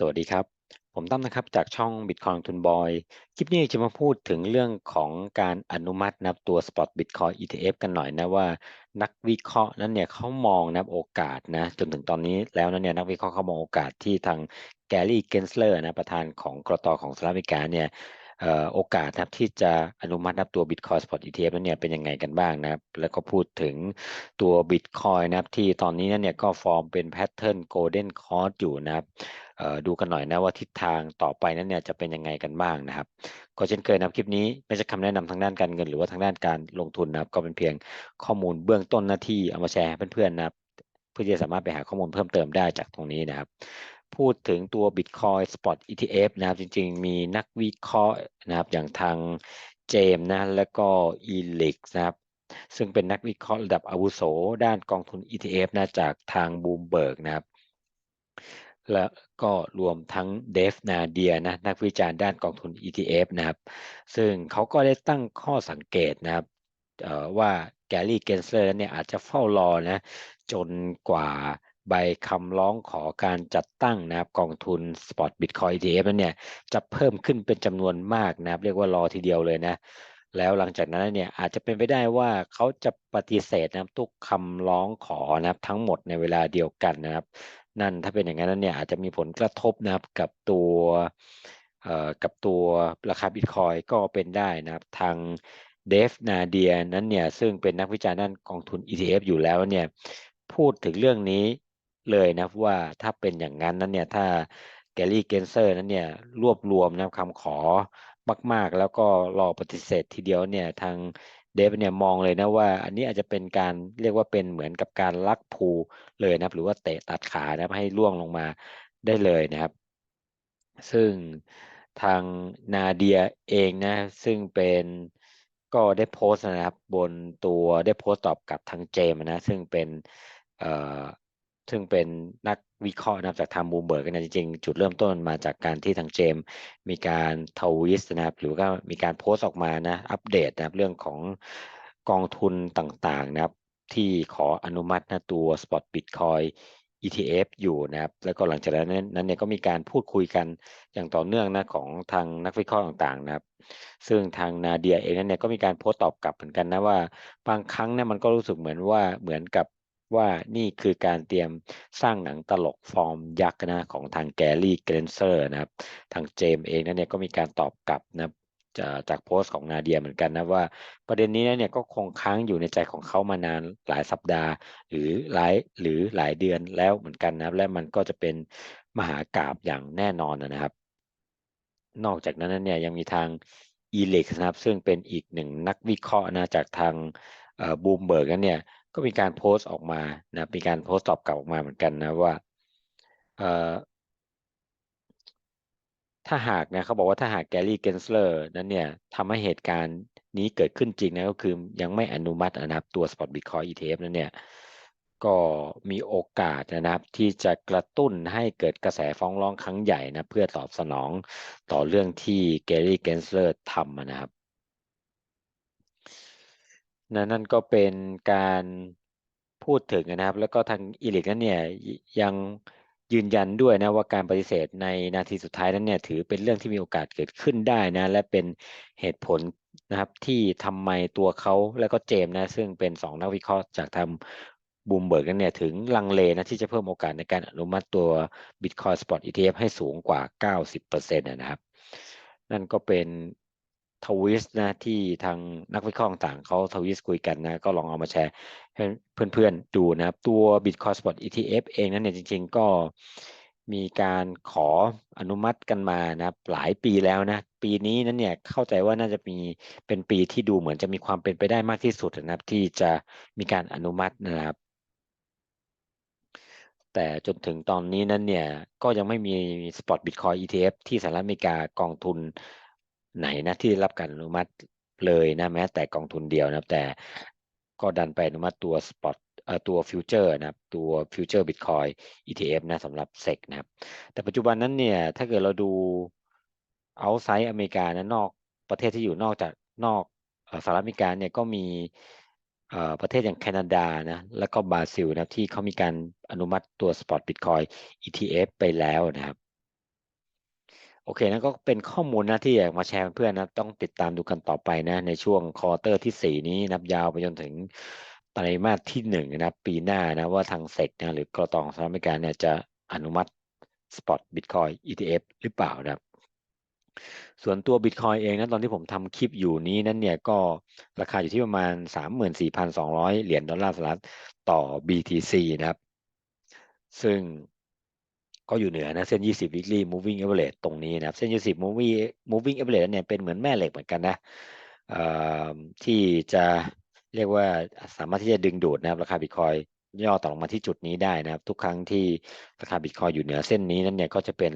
สวัสดีครับ ผมตั้มนะครับจากช่อง Bitcoin ทุนบอย คลิปนี้จะมาพูดถึงเรื่องของการอนุมัตินับตัว Spot Bitcoin ETF กันหน่อยนะว่า นักวิเคราะห์นั้นเนี่ยเขามองนับโอกาสนะจนถึงตอนนี้แล้วนั้นเนี่ยนักวิเคราะห์เขามองโอกาสที่ทางแกลลี่เกนสเลอร์นะประธานของกรตของสหรัฐอเมริกาเนี่ย โอกาสนะครับที่จะอนุมัตินับตัว Bitcoin Spot ETF นั้นเนี่ยเป็นยังไงกันบ้างนะครับ แล้วก็พูดถึงตัว Bitcoin นะครับที่ตอนนี้นั้นเนี่ยก็ฟอร์มเป็นแพทเทิร์น Golden Cross อยู่นะครับดูกันหน่อยนะว่าทิศทางต่อไปนั้นเนี่ยจะเป็นยังไงกันบ้างนะครับ ก็เช่นเคยนะคลิปนี้ไม่ใช่คำแนะนำทางด้านการเงินหรือว่าทางด้านการลงทุนนะครับ ก็เป็นเพียงข้อมูลเบื้องต้นหน้าที่เอามาแชร์ให้เพื่อนๆนะครับ เพื่อที่จะสามารถไปหาข้อมูลเพิ่มเติมได้จากตรงนี้นะครับ พูดถึงตัว Bitcoin Spot ETF นะครับ จริงๆ มีนักวิเคราะห์นะครับ อย่างทางเจมนะ แล้วก็ e l i x นะครับ ซึ่งเป็นนักวิเคราะห์ระดับอาวุโส ด้านกองทุน ETF นะ จากทาง Bloomberg นะครับ แล้วก็รวมทั้งเดฟนาเดียนะ นักวิจารณ์ด้านกองทุน ETF นะครับ ซึ่งเขาก็ได้ตั้งข้อสังเกตนะครับว่าแกลลี่เกนเซอร์เนี่ยอาจจะเฝ้ารอนะ จนกว่า ใบคำร้องขอการจัดตั้งนะครับกองทุน Spot Bitcoin ETF นั้นเนี่ยจะเพิ่มขึ้นเป็นจำนวนมากนะครับ เรียกว่ารอทีเดียวเลยนะ แล้วหลังจากนั้นเนี่ยอาจจะเป็นไปได้ว่าเขาจะปฏิเสธนะครับทุกคำร้องขอนะครับทั้งหมดในเวลาเดียวกันนะครับ นั่นถ้าเป็นอย่างนั้นเนี่ยอาจจะมีผลกระทบนะครับกับตัวกับตัวราคาบิตคอยก็เป็นได้นะครับทางเดฟนาเดียนั้นเนี่ยซึ่งเป็นนักวิจารณ์ด้านกองทุน ETF อยู่แล้วเนี่ยพูดถึงเรื่องนี้ เลยนะว่าถ้าเป็นอย่างนั้นนั้นเนี่ยถ้าแกลลี่เกนเซอร์นั้นเนี่ยรวบรวมนะคำขอมาก ๆ แล้วก็รอปฏิเสธทีเดียวเนี่ยทางเดฟเนี่ยมองเลยนะว่าอันนี้อาจจะเป็นการเรียกว่าเป็นเหมือนกับการลักภูเลยนะครับ หรือว่าเตะตัดขานะครับให้ล่วงลงมาได้เลยนะครับ ซึ่งทางนาเดียเองนะ ซึ่งเป็นก็ได้โพสต์นะครับบนตัวได้โพสต์ตอบกับทางเจมนะ ซึ่งเป็น ซึ่งเป็นนักวิเคราะห์นะครับจากทางบูมเบิร์กนะจริงๆ จุดเริ่มต้นมาจากการที่ทางเจม มีการทวิสนะครับ หรือว่ามีการโพสต์ออกมานะอัปเดตนะครับเรื่องของกองทุนต่างๆนะครับ ที่ขออนุมัตินะตัว Spot Bitcoin ETF อยู่นะครับ แล้วก็หลังจากนั้นนั้นเนี่ยก็มีการพูดคุยกันอย่างต่อเนื่องนะของทางนักวิเคราะห์ต่างๆนะครับ ซึ่งทางนาเดียเองนั้นเนี่ยก็มีการโพสต์ตอบกลับเหมือนกันนะว่าบางครั้งเนี่ยมันก็รู้สึกเหมือนว่าเหมือนกับ ว่านี่คือการเตรียมสร้างหนังตลกฟอร์มยักษ์นะของทางแกลลี่เกรนเซอร์นะครับ ทางเจมเองนั้นเนี่ยก็มีการตอบกลับนะจากโพสต์ของนาเดียเหมือนกันนะว่า ประเด็นนี้เนี่ยก็คงค้างอยู่ในใจของเขามานานหลายสัปดาห์ หรือหลายหรือหลายเดือนแล้วเหมือนกันนะและมันก็จะเป็นมหากราบอย่างแน่นอนนะครับ นอกจากนั้นเนี่ยยังมีทางอีเล็กนะครับซึ่งเป็นอีกหนึ่งนักวิเคราะห์นะจากทางบูมเบิร์กนั้นเนี่ย ก็มีการโพสต์ออกมานะมีการโพสต์ตอบกลับออกมาเหมือนกันนะว่าถ้าหากนะเขาบอกว่าถ้าหากแกลลี่เกนสเลอร์นั้นเนี่ยทำให้เหตุการณ์นี้เกิดขึ้นจริงนะก็คือยังไม่อนุมัตินะครับตัว Spot Bitcoin ETF นั้นเนี่ยก็มีโอกาสนะครับที่จะกระตุ้นให้เกิดกระแสฟ้องร้องครั้งใหญ่นะเพื่อตอบสนองต่อเรื่องที่แกลลี่เกนสเลอร์ทำนะครับ นั่นนั่นก็เป็นการพูดถึงนะครับ แล้วก็ทางอีลิกนั้นเนี่ยยังยืนยันด้วยนะว่าการปฏิเสธในนาทีสุดท้ายนั้นเนี่ยถือเป็นเรื่องที่มีโอกาสเกิดขึ้นได้นะ และเป็นเหตุผลนะครับที่ทำไมตัวเขาและก็เจมนะ ซึ่งเป็นสองนักวิเคราะห์จากทำบูมเบิร์กนั้นเนี่ยถึงลังเลนะที่จะเพิ่มโอกาสในการอนุมัติตัว Bitcoin Spot ETF ให้สูงกว่า 90%นะครับ นั่นก็เป็น ทวิสนะที่ทางนักวิเคราะห์ต่างเขาทวิสคุยกันนะ ก็ลองเอามาแชร์ให้เพื่อนๆดูนะครับ ตัว Bitcoin Spot ETF เองนั้นเนี่ยจริงๆก็มีการขออนุมัติกันมานะครับหลายปีแล้วนะ ปีนี้นั้นเนี่ยเข้าใจว่าน่าจะมีเป็นปีที่ดูเหมือนจะมีความเป็นไปได้มากที่สุดนะครับ ที่จะมีการอนุมัตินะครับ แต่จนถึงตอนนี้นั้นเนี่ยก็ยังไม่มี Spot Bitcoin ETF ที่สหรัฐอเมริกากองทุน ไหนนะที่รับการอนุมัติเลยนะแม้แต่กองทุนเดียวนะแต่ก็ดันไปอนุมัติตัวสปอตตัวฟิวเจอร์นะครับตัวฟิวเจอร์บิตคอย ETF นะสำหรับเซกนะครับ แต่ปัจจุบันนั้นเนี่ยถ้าเกิดเราดูเอาไซด์อเมริกานะนอกประเทศที่อยู่นอกจากนอกสหรัฐอเมริกาเนี่ยก็มีประเทศอย่างแคนาดานะแล้วก็บราซิลนะที่เขามีการอนุมัติตัว Spot Bitcoin ETF ไปแล้วนะครับ โอเคนั่นก็เป็นข้อมูลนะที่อยากมาแชร์เพื่อนนะต้องติดตามดูกันต่อไปนะ ในช่วงควอเตอร์ที่สี่นี้นับยาวไปจนถึงไตรมาสที่หนึ่งนะปีหน้านะว่าทางเซกนะหรือกรตองสหรัฐอเมริกาเนี่ยจะอนุมัติสปอตบิตคอย ETF หรือเปล่านะครับส่วนตัวบิตคอยเองนะตอนที่ผมทำคลิปอยู่นี้นั้นเนี่ยก็ราคาอยู่ที่ประมาณ 34,200 เหรียญดอลลาร์สหรัฐต่อ BTC นะครับ ซึ่ง ก็อยู่เหนือนะเส้น 20 weekly moving average ตรงนี้นะครับเส้น 20 moving moving average เนี่ยเป็นเหมือนแม่เหล็กเหมือนกันนะที่จะเรียกว่าสามารถที่จะดึงดูดนะครับราคาบิตคอยย่อต่อลงมาที่จุดนี้ได้นะครับ ทุกครั้งที่ราคาบิตคอยอยู่เหนือเส้นนี้นั้นเนี่ยก็จะเป็น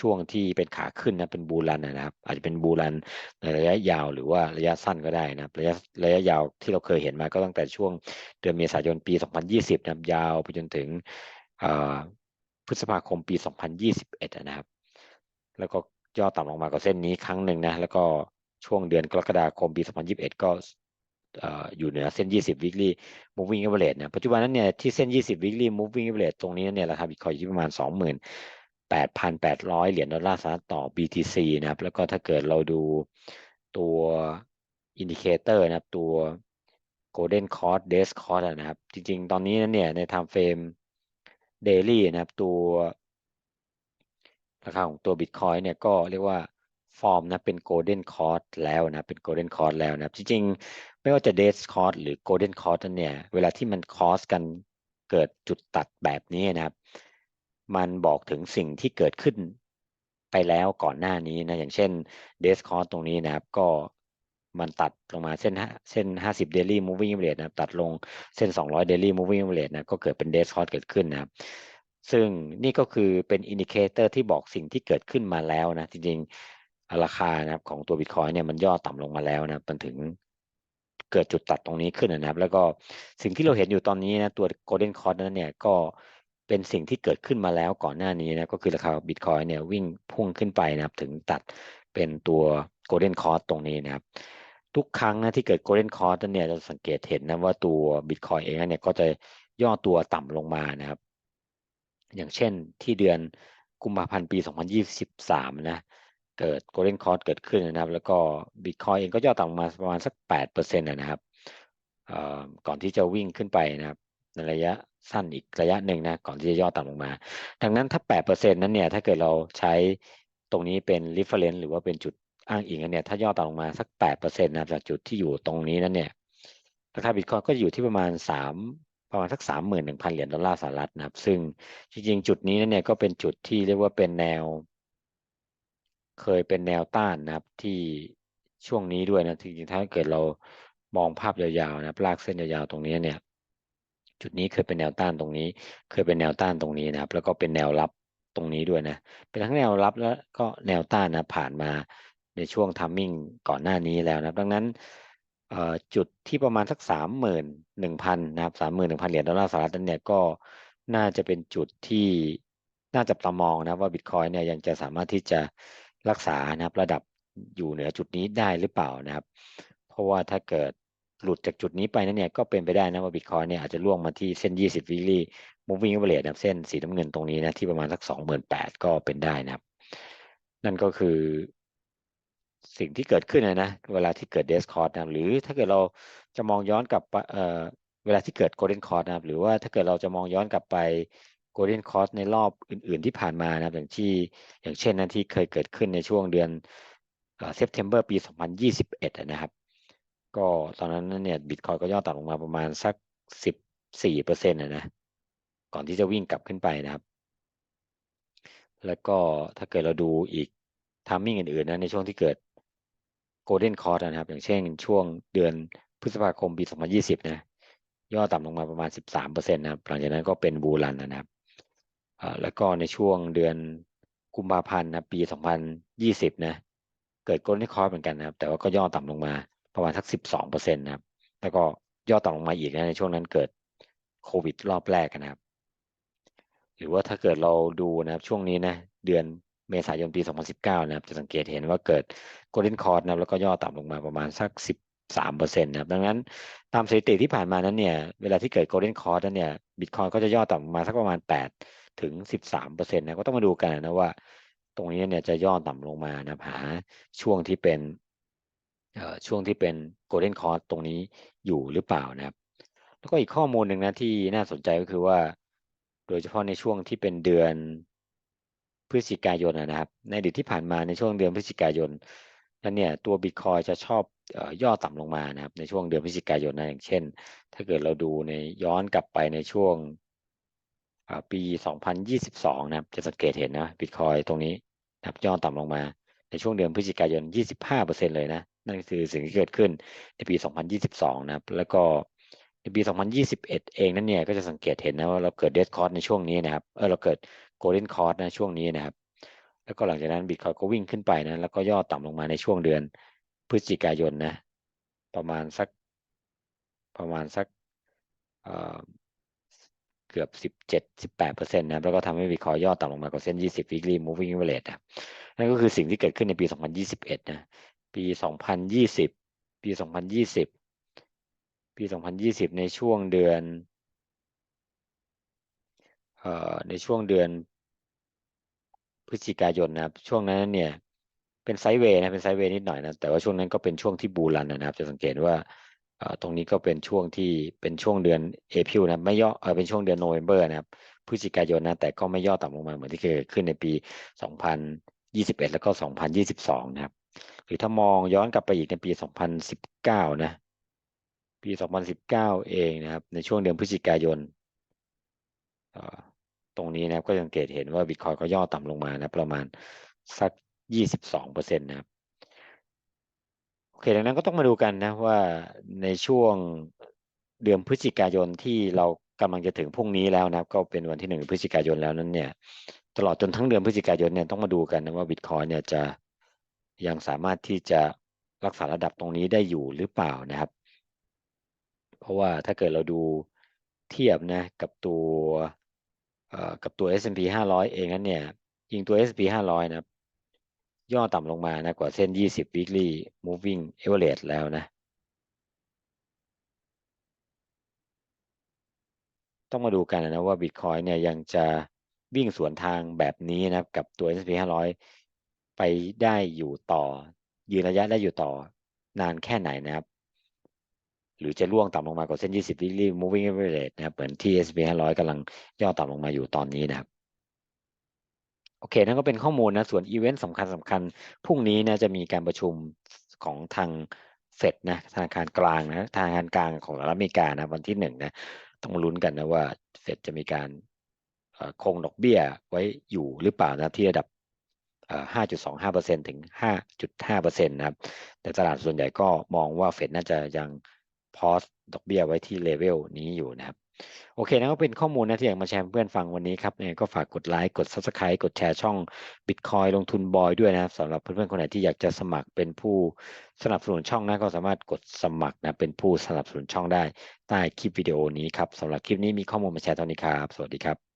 ช่วงที่เป็นขาขึ้นนะเป็นบูรันนะครับ อาจจะเป็นบูรันในระยะยาวหรือว่าระยะสั้นก็ได้นะระยะระยะยาวที่เราเคยเห็นมาก็ตั้งแต่ช่วงเดือนเมษายนปี 2020 นะยาวไปจนถึง พฤษภาคมปี 2021 นะครับ แล้วก็ย่อต่ำลงมากับเส้นนี้ครั้งหนึ่งนะ แล้วก็ช่วงเดือนกรกฎาคมปี 2021 ก็อยู่เหนือเส้น 20 weekly moving average นะ ปัจจุบันนั้นเนี่ยที่เส้น 20 weekly moving average ตรงนี้เนี่ยราคาบิตคอยอยู่ประมาณ 28,800 เหรียญดอลลาร์สหรัฐต่อ BTC นะครับ แล้วก็ถ้าเกิดเราดูตัวอินดิเคเตอร์นะครับ ตัว Golden Cross d a y Cross นะครับ จริงๆ ตอนนี้นั้นเนี่ยใน time frame daily นะครับ ตัวราคาของตัว Bitcoin เนี่ยก็เรียกว่าฟอร์มนะเป็น Golden Cross แล้วนะเป็น Golden Cross แล้วนะจริงๆ ไม่ว่าจะ d a y Cross หรือ Golden Cross นั่นเนี่ยเวลาที่มัน cross กันเกิดจุดตัดแบบนี้นะครับ มันบอกถึงสิ่งที่เกิดขึ้นไปแล้วก่อนหน้านี้นะอย่างเช่น d a y Cross ตรงนี้นะครับก็ มันตัดลงมาเส้นเส้น 50 daily moving average นะตัดลงเส้น 200 daily moving average นะก็เกิดเป็น day short เกิดขึ้นนะครับซึ่งนี่ก็คือเป็นอินดิเคเตอร์ที่บอกสิ่งที่เกิดขึ้นมาแล้วนะ จริงๆราคานะครับของตัว Bitcoin เนี่ยมันย่อต่ำลงมาแล้วนะมันถึงเกิดจุดตัดตรงนี้ขึ้นนะครับ แล้วก็สิ่งที่เราเห็นอยู่ตอนนี้นะตัว Golden Cross นั้นเนี่ยก็เป็นสิ่งที่เกิดขึ้นมาแล้วก่อนหน้านี้นะก็คือราคาบิตคอยเนี่ยวิ่งพุ่งขึ้นไปนะครับถึงตัดเป็นตัว Golden Cross ตรงนี้นะครับ ทุกครั้งนะที่เกิด golden cross เนี่ยเราสังเกตเห็นนะว่าตัว bitcoin เองเนี่ยก็จะย่อตัวต่ำลงมานะครับ อย่างเช่นที่เดือนกุมภาพันธ์ปี 2023 นะเกิด golden cross เกิดขึ้นนะครับ แล้วก็ bitcoin เองก็ย่อต่ำมาประมาณสัก 8%นะครับก่อนที่จะวิ่งขึ้นไปนะครับ ในระยะสั้นอีกระยะหนึ่งนะก่อนที่จะย่อต่ำลงมา ดังนั้นถ้า 8%นั้นเนี่ยถ้าเกิดเราใช้ตรงนี้เป็น reference หรือว่าเป็นจุด อ้างอิงกันเนี่ยถ้าย่อต่ำลงมาสักแปดเปอร์เซ็นต์นะจากจุดที่อยู่ตรงนี้นั่นเนี่ยราคาบิตคอยก็อยู่ที่ประมาณสามประมาณสักสามหมื่นหนึ่งพันเหรียญดอลลาร์สหรัฐนะครับ ซึ่งจริงๆ จุดนี้นั่นเนี่ยก็เป็นจุดที่เรียกว่าเป็นแนว เคยเป็นแนวต้านนะครับที่ช่วงนี้ด้วยนะจริงๆถ้าเกิดเรามองภาพยาวๆนะลากเส้นยาวๆตรงนี้เนี่ย จุดนี้เคยเป็นแนวต้านตรงนี้ เคยเป็นแนวต้านตรงนี้นะครับ แล้วก็เป็นแนวรับตรงนี้ด้วยนะ เป็นทั้งแนวรับแล้วก็แนวต้านนะผ่านมา ในช่วงทัมมิ่งก่อนหน้านี้แล้วนะครับ ดังนั้นจุดที่ประมาณสักสามหมื่นหนึ่งพันนะครับสามหมื่นหนึ่งพันเหรียญดอลลาร์สหรัฐนเนี่ยก็น่าจะเป็นจุดที่น่าจะประมองนะว่าบิตคอยเนี่ยยังจะสามารถที่จะรักษานะครับระดับอยู่เหนือจุดนี้ได้หรือเปล่านะครับ เพราะว่าถ้าเกิดหลุดจากจุดนี้ไปนั้นเนี่ยก็เป็นไปได้นะว่าบิตคอยเนี่ยอาจจะล่วงมาที่เส้น 20 weekly moving average นะเส้นสีน้ำเงินตรงนี้นะที่ประมาณสัก 28,000 ก็เป็นได้นะครับ นั่นก็คือ สิ่งที่เกิดขึ้นนะนะเวลาที่เกิดเดสคอร์ดนะหรือถ้าเกิดเราจะมองย้อนกลับเอ่อเวลาที่เกิดโกลเด้นคอร์ดนะครับหรือว่าถ้าเกิดเราจะมองย้อนกลับไปโกลเด้นคอร์ดในรอบอื่น ๆ ที่ผ่านมานะอย่างที่อย่างเช่นนั้นที่เคยเกิดขึ้นในช่วงเดือนเซปเทมเบอร์ปี 2021 นะครับ ก็ตอนนั้นเนี่ยบิตคอยก็ย่อต่ำลงมาประมาณสัก 14เปอร์เซ็นต์นะนะก่อนที่จะวิ่งกลับขึ้นไปนะครับ แล้วก็ถ้าเกิดเราดูอีกทามมิ่งอื่น ๆนะในช่วงที่เกิด โกลเด้นคอร์นะครับ อย่างเช่นช่วงเดือนพฤษภาคมปี 2020 นะ ย่อต่ำลงมาประมาณ 13%นะครับ หลังจากนั้นก็เป็นบูรันนะครับแล้วก็ในช่วงเดือนกุมภาพันธ์นะปี 2020 นะ เกิดโกลเด้นคอร์เหมือนกันนะครับ แต่ว่าก็ย่อต่ำลงมาประมาณสัก 12%นะครับ แล้วก็ย่อต่ำลงมาอีกนะในช่วงนั้นเกิดโควิดรอบแรกนะครับ หรือว่าถ้าเกิดเราดูนะครับช่วงนี้นะเดือน เมษายนปี 2019 นะครับ จะสังเกตเห็นว่าเกิด Golden c o r นะแล้วก็ย่อต่ำลงมาประมาณสัก 13%นะครับ ดังนั้นตามสถิติที่ผ่านมานั้นเนี่ย เวลาที่เกิด Golden c o r นั้นเนี่ยบิตคอยก็จะย่อต่ำลงมาสักประมาณ 8 ถึง 13%นะ ก็ต้องมาดูกันนะว่า ตรงนี้เนี่ยจะย่อต่ำลงมานะหาช่วงที่เป็นเอ่อช่วงที่เป็น golden cross ตรงนี้อยู่หรือเปล่านะครับ แล้วก็อีกข้อมูลหนึ่งนะที่น่าสนใจก็คือว่า โดยเฉพาะในช่วงที่เป็นเดือน พฤศจิกายนนะครับ ในอดีตที่ผ่านมาในช่วงเดือนพฤศจิกายนนั้นเนี่ยตัวบิตคอยจะชอบออย่อต่ำลงมานะครับในช่วงเดือนพฤศจิกายนนะอย่างเช่น ถ้าเกิดเราดูในย้อนกลับไปในช่วงปี 2022 นะครับจะสังเกตเห็นนะบิตคอยตรงนี้นะครับย่อต่ำลงมาในช่วงเดือนพฤศจิกายน 25%เลยนะนั่นคือสิ่งที่เกิดขึ้นในปี 2022 นะครับ แล้วก็ในปี 2021 เองนั่นเนี่ยก็จะสังเกตเห็นนะว่าเราเกิดเดสคอร์สในช่วงนี้นะครับเออเราเกิด โกลเด้นคอร์สนะช่วงนี้นะครับ แล้วก็หลังจากนั้นบิตคอยก็วิ่งขึ้นไปนะแล้วก็ย่อต่ำลงมาในช่วงเดือนพฤศจิกายนนะประมาณสักประมาณสักเเกือบสิบเจ็ดสิบแปดเปอร์เซ็นต์นะแล้วก็ทำให้บิตคอยย่อต่ำลงมากว่าเส้นยี่สิบ weekly moving average นะนั่นก็คือสิ่งที่เกิดขึ้นในปี 2021 นะ ปี 2020 ปี 2020 ปี 2020 ในช่วงเดือนเอ่อในช่วงเดือน พฤศจิกายนนะครับ ช่วงนั้นเนี่ยเป็นไซด์เวย์นะเป็นไซด์เวย์นิดหน่อยนะแต่ว่าช่วงนั้นก็เป็นช่วงที่บูรันนะครับ จะสังเกตว่าตรงนี้ก็เป็นช่วงที่เป็นช่วงเดือนเอพิลนะไม่ย่อเออเป็นช่วงเดือนโนเวม ber นะครับพฤศจิกายนนะแต่ก็ไม่ย่อต่ำลงมาเหมือนที่เคยเกิดขึ้นในปี 2021 แล้วก็ 2022 นะครับ หรือถ้ามองย้อนกลับไปอีกในปี 2019 นะ ปี 2019 เองนะครับ ในช่วงเดือนพฤศจิกายนอ ตรงนี้นะครับก็สังเกตเห็นว่าบิตคอยก็ย่อต่ำลงมานะประมาณสัก 22เปอร์เซ็นต์นะครับโอเคดังนั้นก็ต้องมาดูกันนะว่าในช่วงเดือนพฤศจิกายนที่เรากำลังจะถึงพรุ่งนี้แล้วนะครับ ก็เป็นวันที่หนึ่งพฤศจิกายนแล้วนั้นเนี่ย ตลอดจนทั้งเดือนพฤศจิกายนเนี่ยต้องมาดูกันนะว่าบิตคอยเนี่ยจะยังสามารถที่จะรักษาระดับตรงนี้ได้อยู่หรือเปล่านะครับ เพราะว่าถ้าเกิดเราดูเทียบนะกับตัว กับตัว S&P 500 เองนั้นเนี่ยยิงตัว S&P 500 นะครับย่อต่ำลงมานะกว่าเส้น 20 weekly moving average แล้วนะ ต้องมาดูกันนะว่า Bitcoin เนี่ยยังจะวิ่งสวนทางแบบนี้นะกับกับตัว S&P 500 ไปได้อยู่ต่อ ยืนระยะได้อยู่ต่อนานแค่ไหนนะครับ หรือจะล่วงต่ำลงมากว่าเส้น 20 weekly moving average นะครับเหมือนที่ S&P 500กำลังย่อต่ำลงมาอยู่ตอนนี้นะครับโอเค นั่นก็เป็นข้อมูลนะ ส่วนอีเวนต์สำคัญสำคัญพรุ่งนี้นะจะมีการประชุมของทางเฟดนะธนาคารกลางนะธนาคารกลางของสหรัฐอเมริกานะวันที่หนึ่งนะต้องลุ้นกันนะว่าเฟดจะมีการคงดอกเบี้ยไว้อยู่หรือเปล่านะที่ระดับ 5.25%ถึง 5.5%นะครับแต่ตลาดส่วนใหญ่ก็มองว่าเฟดน่าจะยัง พอสดอกเบี้ยไว้ที่เลเวลนี้อยู่นะครับ โอเคนะก็เป็นข้อมูลนะที่อยากมาแชร์เพื่อนฟังวันนี้ครับเนี่ยก็ฝากกดไลค์กด Subscribe กดแชร์ช่อง Bitcoin ลงทุนบอยด้วยนะครับสำหรับเพื่อนๆคนไหนที่อยากจะสมัครเป็นผู้สนับสนุนช่องนะก็สามารถกดสมัครนะเป็นผู้สนับสนุนช่องได้ใต้คลิปวิดีโอนี้ครับสำหรับคลิปนี้มีข้อมูลมาแชร์ตอนนี้ครับ สวัสดีครับ